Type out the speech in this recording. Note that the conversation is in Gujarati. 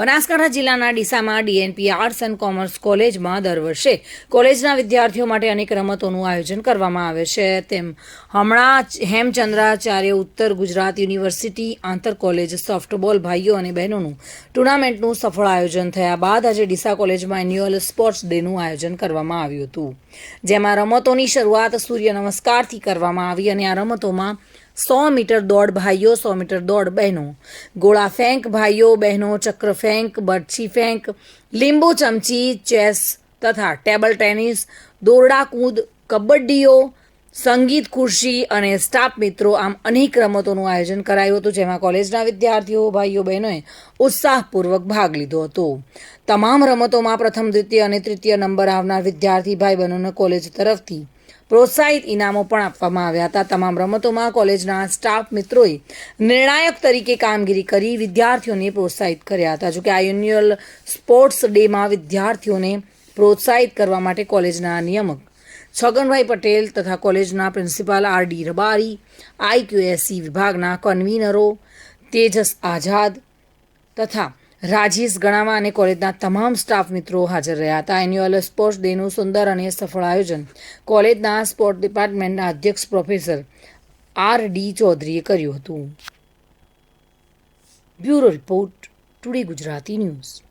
બનાસકાંઠા જિલ્લાના ડીસામાં ડીએનપી આર્ટ્સ એન્ડ કોમર્સ કોલેજમાં દર વર્ષે કોલેજના વિદ્યાર્થીઓ માટે અનેક રમતોનું આયોજન કરવામાં આવે છે. તેમ હમણાં હેમચંદ્રાચાર્ય ઉત્તર ગુજરાત યુનિવર્સિટી આંતર કોલેજ સોફ્ટબોલ ભાઈઓ અને બહેનોનું ટુર્નામેન્ટનું સફળ આયોજન થયા બાદ આજે ડીસા કોલેજમાં એન્યુઅલ સ્પોર્ટ્સ ડેનું આયોજન કરવામાં આવ્યું હતું. જેમાં રમતોની શરૂઆત સૂર્ય નમસ્કારથી કરવામાં આવી અને આ રમતોમાં સો મીટર દોડ ભાઈઓ, સો મીટર દોડ બહેનો. ગોળા ફેંક ભાઈઓ, બહેનો, ચક્ર ફેંક, બરછી ફેંક, લીંબુ ચમચી, ચેસ તથા ટેબલ ટેનિસ, દોરડા કૂદ, કબડ્ડીઓ, સંગીત ખુરશી અને સ્ટાફ મિત્રો આમ અનેક રમતોનું આયોજન કરાયું હતું, જેમાં કોલેજના વિદ્યાર્થીઓ, ભાઈઓ, બહેનોએ ઉત્સાહપૂર્વક ભાગ લીધો હતો. તમામ રમતોમાં પ્રથમ, દ્વિતીય અને તૃતીય નંબર આવનાર વિદ્યાર્થી ભાઈ બહેનોને કોલેજ તરફથી પ્રોત્સાહિત ઇનામો પણ આપવામાં આવ્યા હતા. તમામ રમતોમાં કોલેજના સ્ટાફ મિત્રોએ નિર્ણાયક તરીકે કામગીરી કરી વિદ્યાર્થીઓને પ્રોત્સાહિત કર્યા હતા. જોકે આ એન્યુઅલ સ્પોર્ટ્સ ડેમાં વિદ્યાર્થીઓને પ્રોત્સાહિત કરવા માટે કોલેજના નિયામક છગનભાઈ પટેલ તથા કોલેજના principal R D Rabari I Q A C વિભાગના કન્વીનરો તેજસ આઝાદ તથા રાજેશ ગણાવા અને કોલેજના તમામ સ્ટાફ મિત્રો હાજર રહ્યા હતા. એન્યુઅલ સ્પોર્ટ્સ ડેનું સુંદર અને સફળ આયોજન કોલેજના સ્પોર્ટ ડિપાર્ટમેન્ટના અધ્યક્ષ પ્રોફેસર આર ડી ચૌધરીએ કર્યું હતું. Bureau report today Gujarati news.